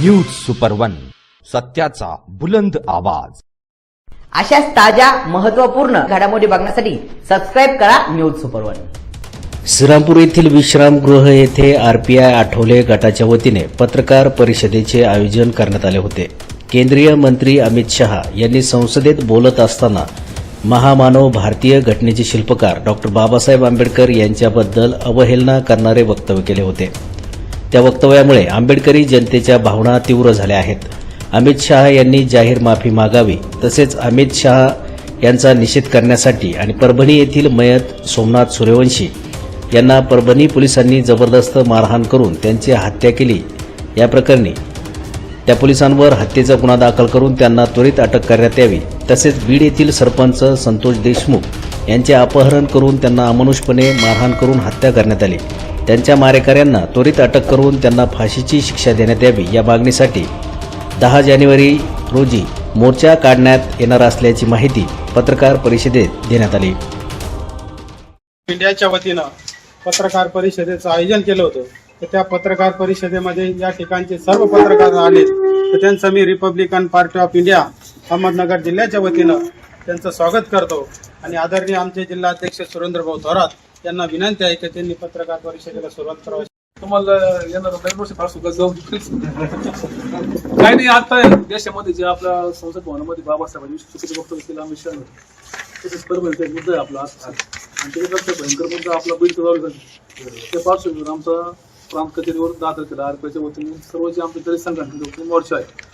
News super one सत्याचा बुलंद आवाज. अशाच ताज्या महत्त्वपूर्ण घडामोडी बघण्यासाठी सबस्क्राईब करा न्यूज सुपर वन श्रीरामपूर येथील विश्रामगृह येथे आरपीआय आठवले गटाच्या वतीने पत्रकार परिषदेचे आयोजन करण्यात आले होते. केंद्रीय मंत्री अमित शहा यांनी संसदेत बोलत असताना महामानव भारतीय घटनेचे शिल्पकार डॉक्टर बाबासाहेब आंबेडकर यांच्याबद्दल अवहेलना करणारे वक्तव्य केले होते. त्या वक्तव्यामुळे आंबेडकरी जनतेच्या भावना तीव्र झाल्या आहेत. अमित शहा यांनी जाहीर माफी मागावी तसेच अमित शहा यांचा निषेध करण्यासाठी आणि परभणी येथील मयत सोमनाथ सूर्यवंशी यांना परभणी पोलिसांनी जबरदस्त मारहाण करून त्यांची हत्या केली. या प्रकरणी त्या पोलिसांवर हत्येचा गुन्हा दाखल करून त्यांना त्वरित अटक करण्यात यावी तसेच बीड येथील सरपंच संतोष देशमुख यांचे अपहरण करून त्यांना अमानुषपणे मारहाण करून हत्या करण्यात आली. त्यांच्या मारेकऱ्यांना त्वरित अटक करून त्यांना फाशीची शिक्षा देण्यात यावी या मागणीसाठी दहा जानेवारी रोजी मोर्चा काढण्यात येणार असल्याची माहिती पत्रकार परिषदेत देण्यात आली. इंडियाच्या वतीनं पत्रकार परिषदेचं आयोजन केलं होतं. तर त्या पत्रकार परिषदेमध्ये या ठिकाणचे सर्व पत्रकार आले. तर त्यांचं मी republican party of India Ahmednagar जिल्ह्याच्या वतीनं त्यांचं स्वागत करतो. आणि आदरणीय आमचे जिल्हाध्यक्ष सुरेंद्र भाऊ थोरात यांना विनंती आहे की त्यांनी पत्रकार परिषदेला सुरुवात करावी. तुम्हाला येणार नवीन वर्ष फार सुखात जाऊ. काही नाही आता देशामध्ये जे आपल्या संसद भवनामध्ये बाबासाहेबांनी चुकीचे वक्तव्य केलं अमित शहा तसेच परभणीचा एक मुद्दा आहे आपला. आणि भयंकर मुद्दा आपला बीड चालू त्या पार्श्वभूमीवर आमचा प्रांत कचेरीवर दादर केला आरपीच्या वतीने सर्व जे आमचे दलित संघटनेचे वतीने मोर्चा आहे.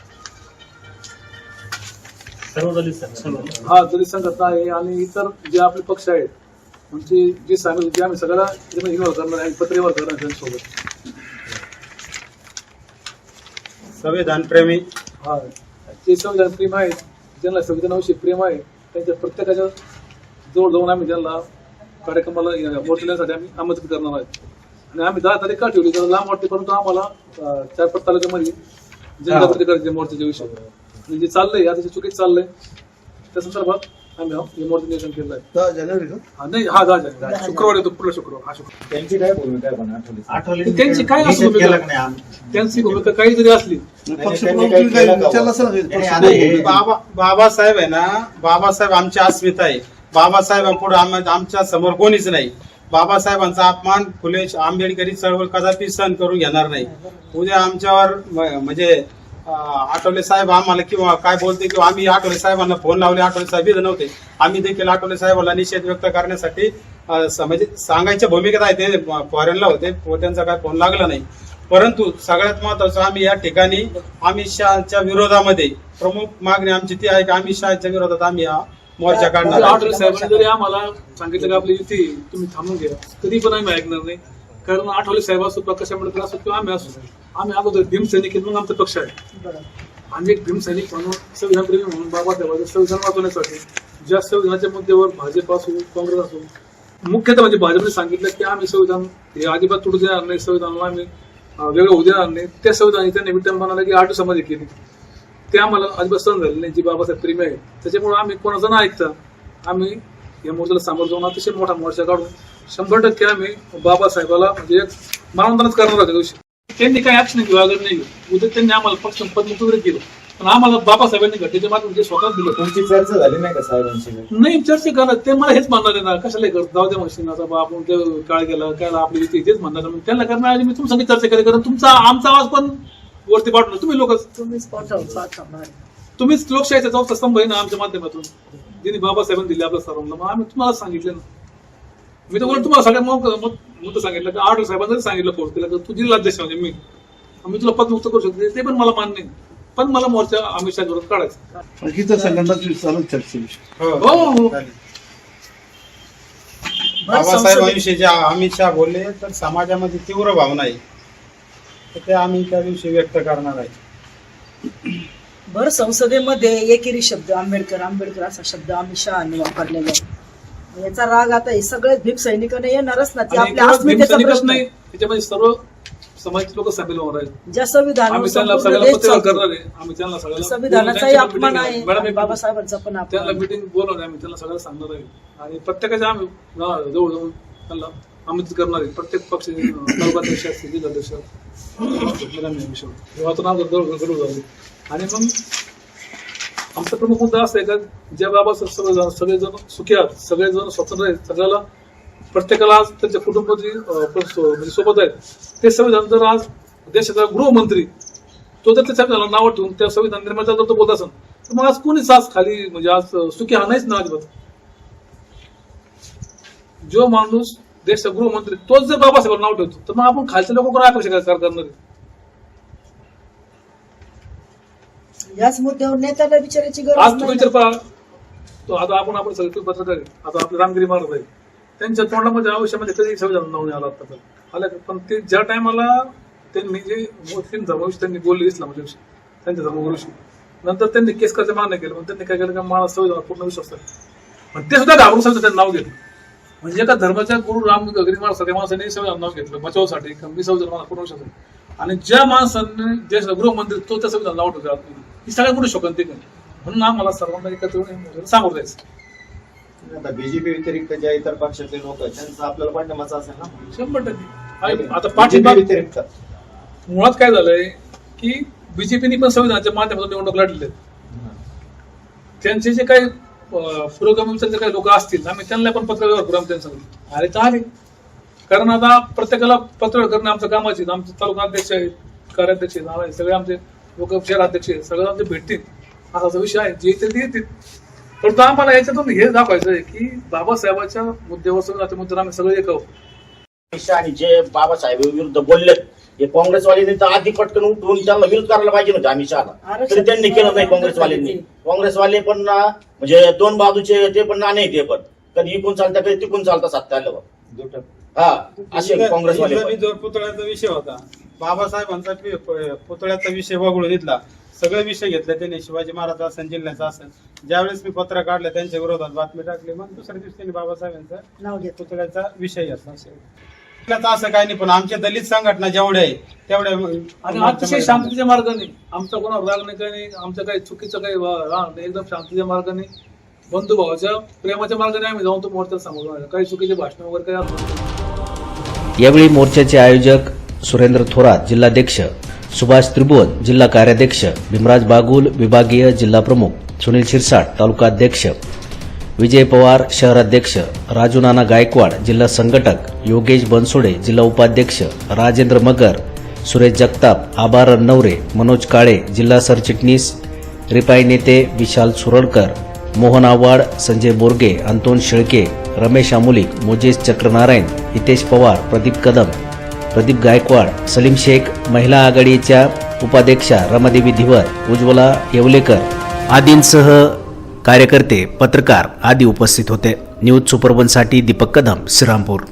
हा दलित संघटना आहे आणि इतर जे आपले पक्ष आहेत म्हणजे जे सामील जे आम्ही सगळ्याला इग्नोर करणार आहे पत्रेवर करणार त्यांच्यासोबत. संविधान प्रेमी हा. जे संविधान प्रेम आहेत ज्यांना संविधानाविषयी प्रेम आहे त्यांच्या प्रत्येकाच्या जवळ जाऊन आम्ही त्यांना कार्यक्रमाला या मोर्चासाठी आम्ही आमंत्रित करणार आहेत. आणि आम्ही दहा तारीख का ठेवली? तर लांब वाटते परंतु आम्हाला अं, चार पाच तालुक्यामध्ये जनजागृती करायची आहे मोर्चाच्या विषयी. आणि जे चाललंय आता जे चुकीचं चाललंय त्या संदर्भात आम्ही हा- हे मोर्चा नियोजन केलं आहे हा, नाही हा दहा जानेवारी। शुक्रवार येतो पुढला शुक्रवार। हा शुक्रवार। त्यांची काय भूमिका आहे पण आठवली त्यांची काय असू निषेध केला का नाही भूमिका आम- त्यांची भूमिका काही जरी असली. त्यांनी काही केलं का हे- बाबा बाबासाहेब आहे ना बाबासाहेब आमची अस्मिता आहे. बाबासाहेबांपुढे आम- आमच्यासमोर कोणीच नाही. बाबासाहेबांचा अपमान फुले आंबेडकरी चळवळ कदापि सहन करून घेणार नाही. उद्या आमच्यावर म- म्हणजे आठवले साहेब आम्हाला किंवा काय बोलते किंवा आम्ही आठवले साहेबांना फोन लावले आठवले साहेब इथं नव्हते. आम्ही देखील आठवले साहेबांना निषेध व्यक्त करण्यासाठी म्हणजे सांगायच्या भूमिकेत आहे ते फॉरेनला होते त्यांचा काय फोन लागला नाही. परंतु सगळ्यात महत्वाचं आम्ही या ठिकाणी अमित शहाच्या विरोधामध्ये प्रमुख मागणी आमची ती आहे की अमित शहाच्या विरोधात आम्ही हा मोर्चा काढणार आहे. आठवले साहेबांनी जरी आम्हाला सांगितलं की आपली युती तुम्ही थांबून घ्या. कधी पण आम्ही ऐकणार नाही. कारण आठवले साहेब असो प्रकाश आंबेडकर असो किंवा आम्ही असो आम्ही अगोदर भीमसैनिक म्हणून आमचा पक्ष आहे. आणि एक भीमसैनिक म्हणून संविधानप्रेमी म्हणून बाबासाहेबांचं संविधान वाचवण्यासाठी ज्या संविधानाच्या मुद्द्यावर भाजप असो काँग्रेस असो मुख्यतः म्हणजे भाजपने सांगितलं की आम्ही संविधान हे अजिबात तुटू देणार नाही संविधानाला आम्ही वेगळं होऊ देणार नाही. त्या संविधान त्यांनी म्हणाला की आठ समाधी केली ते आम्हाला अजिबात सहन झाले नाही जी बाबासाहेब प्रेमी आहे त्याच्यामुळे आम्ही कोणाचं ना ऐकता. आम्ही या मोर्चाला सामोरं जाऊन अतिशय मोठा मोर्चा काढून शंभर टक्के आम्ही बाबासाहेबाला म्हणजे एक मानवंदनच करणार होत्या दिवशी. त्यांनी काही ऍक्शन घेऊ अगर नाही घेऊ. उद्या त्यांनी आम्हाला पक्ष पदमुक्त वगैरे केलं. पण आम्हाला बाबासाहेबांनी घटनेच्या माध्यम जे स्वतः दिलं. तुमची चर्चा झाली नाही का साहेबांशी? नाही चर्चा करा ते मला हेच म्हणणार आहे ना कशाला करत? जाऊ द्या मशीन आता बा आपण ते काळ गेला काय आपली युती तेच म्हणणार आहे. मग त्यांना करणार मी तुमच्या संग चर्चा करेल कारण तुमचा आमचा आवाज पण वरती पाठवणार तुम्ही लोक तुम्हीच लोकशाहीचा चौथा स्तंभ आहे ना आमच्या माध्यमातून. जिने बाबासाहेबांनी दिले आपल्या सर्वांना. मग आम्ही तुम्हाला सांगितलं ना. मी तर बोलतो तुम्हाला सगळ्यात मग मुद्दा सांगितलं की आठ साहेबांनी सांगितलं फोर्स केला की? तू जिल्हाध्यक्ष म्हणजे मी. मी तुला पदमुक्त करू शकते ते पण मला मान्य नाही पण मला मोर्चा अमित शहा विरोधात काढायचा बाकीच्या संघटनाची चालू चर्चेविषयी हो, हो. बाबासाहेबांविषयी जे अमित शहा बोलले तर समाजामध्ये तीव्र भावना आहे. तर ते आम्ही त्या दिवशी व्यक्त करणार आहे. भर संसदेमध्ये एकेरी शब्द आंबेडकर आंबेडकर असा शब्द अमित शहानी वापरलेला आहे. याचा राग आता हे सगळे भीम सैनिकांना येणारच ना ते आणि आपल्या केवळ अस्मितेचा भीमसैनिकच प्रश्न नाही आहे. त्याच्यामध्ये सर्व समाजाचे लोक सामील होणार आहेत. ज्या संविधानावर आम्ही त्यांना संपूर्ण सगळ्याला देश पत्रव्यवहार चालतो. करणार आहे. आम्ही त्यांना सगळ्याला संविधानाचाही त्यांच्या अपमान meeting आहे. मॅडम आणि एक बाबासाहेबांचा पण त्यांना अपमान आहे. मिटिंग बोलवणार आहे. आम्ही त्यांना सगळं सांगणार आहे. आणि प्रत्येकाच्या आम्ही जवळ जाऊन त्यांना आमंत्रित करणार आहे. प्रत्येक पक्ष तालुकाध्यक्ष असतील जिल्हाध्यक्ष झाली. आणि मग आमचा प्रमुख मुद्दा असा आहे का ज्या बाबा सगळे सगळेजण सुखी आहात सगळेजण स्वतंत्र आहेत सगळ्याला प्रत्येकाला आज त्यांच्या कुटुंब जे म्हणजे सोबत आहेत. ते संविधान जर आज देशाचा गृहमंत्री तो जर त्या संविधानाला नाव ठेवून त्या संविधान निर्माता जर तो बोलत असेल तर मग आज कोणीच आज खाली म्हणजे आज सुखी हा नाहीच ना अजिबात. जो माणूस देशाचा गृहमंत्री तोच जर बाबासाहेबांना नाव ठेवतो तर मग आपण खालच्या लोकांकडे कोण अपेक्षा काय करणार आहे? याच मुद्द्यावर नेत्याला विचारायची गरज आज तुम्ही नाही. पहा. तो आता आपण आपण सगळे पत्रकार आहे. आता आपले रामगिरी महाराज आहे त्यांच्या तोंडामध्ये आयुष्यामध्ये कधी नाव नाही आला आता. आलं का? पण ते ज्या टायमाला त्यांनी जे मुस्लिम धर्माविषयी त्यांनी बोलले इस्लामाविषयी त्यांच्या धर्मगुरुशी नंतर त्यांनी केस करायचं मान्य केलं पण त्यांनी काय केलं का? मला संविधान पूर्ण विश्वास आहे पण ते सुद्धा घाबरून सांगतं त्यांनी नाव घेतलं. म्हणजे एका धर्माच्या गुरु राम महाराज त्या माणसाने संविधान नाव घेतलं. बचावासाठी संविधान मला पूर्ण विश्वास आहे. आणि ज्या माणसाने देशाचा गृहमंत्री तो त्या संविधान ठेवतो आतमध्ये ही सगळ्या गुरु शकत ते म्हणून आम्हाला सर्वांना एकत्र सामोरं जायचं. आता बीजेपी व्यतिरिक्त ज्या इतर पक्षातले लोक आहेत त्यांचं आपल्याला पाठिंबाचा असेल ना? शंभर टक्के. आता पाठिंबा व्यतिरिक्त. मुळात काय झालंय की बीजेपीने पण संविधानाच्या माध्यमातून निवडणूक लढलेले त्यांचे जे काही पुरोगामी काही लोक असतील आम्ही त्यांना पण पत्र व्यवहार करू आम्ही त्यांच्याकडे आले तर आले. कारण आता प्रत्येकाला पत्र करणं आमचं कामाचे आहे. आमचे तालुका अध्यक्ष आहेत कार्याध्यक्ष आहेत सगळे आमचे लोक शहराध्यक्ष आहेत सगळे आमचे भेटतील. असा असा विषय आहे जे येतील ते येतील. पण आम्हाला याच्यातून हे दाखवायचं आहे की बाबासाहेबाच्या मुद्द्यावर मुद्द्यावर आम्ही सगळे एक आहोत. अमित शहा आणि जे बाबासाहेब विरुद्ध बोललेत हे काँग्रेसवाल्यांनी तर आधी पटकन उठून त्यांना विरोध करायला पाहिजे नव्हतं अमित शहाला. तरी त्यांनी केलं नाही काँग्रेसवाल्यांनी. काँग्रेसवाले पण ना म्हणजे दोन बाजूचे ते पण नाणे ते पण. कधी इकून चालतात कधी तिकून चालतात सत्ता आल्यावर पुतळ्याचा विषय होता. बाबासाहेबांचा पुतळ्याचा विषय वगळून इथला. सगळे विषय घेतले त्यांनी. शिवाजी महाराज असेल जिल्ह्याचा असेल. ज्यावेळेस मी पत्र काढले त्यांच्या विरोधात बातमी टाकली. मग दुसऱ्या दिवशी त्यांनी बाबासाहेबांचा पुतळ्याचा विषय घेतला. असं काही नाही पण आमच्या दलित संघटना जेवढ्या आहे तेवढ्या अतिशय शांततेच्या मार्गाने आमचा कोणावर राग नाही काही नाही. आमचं काही चुकीचं काही राग नाही. एकदम शांततेच्या मार्गाने. बंधुभावाच्या प्रेमाच्या मार्गाने आम्ही जाऊन तो मोर्चा समोर काही चुकीचे भाषण वगैरे काही. यावेळी मोर्चाचे आयोजक सुरेंद्र थोरात जिल्हाध्यक्ष सुभाष त्रिभुवन जिल्हा कार्याध्यक्ष भीमराज बागुल विभागीय जिल्हा प्रमुख सुनील शिरसाट तालुका अध्यक्ष विजय पवार शहराध्यक्ष राजू नाना गायकवाड जिल्हा संघटक योगेश बनसोडे जिल्हा उपाध्यक्ष राजेंद्र मगर सुरेश जगताप आभार नवरे मनोज काळे जिल्हा सरचिटणीस रिपाई नेते विशाल सुरडकर मोहन आव्हाड संजय बोरगे अंतोन शेळके रमेश आमुलिक मोजेश चक्रनारायण हितेश पवार प्रदीप कदम प्रदीप गायकवाड सलीम शेख महिला आघाडीच्या उपाध्यक्षा रमादेवी धिवर उज्ज्वला येवलेकर आदींसह कार्यकर्ते पत्रकार आदी उपस्थित होते. न्यूज सुपरवनसाठी दीपक कदम श्रीरामपूर.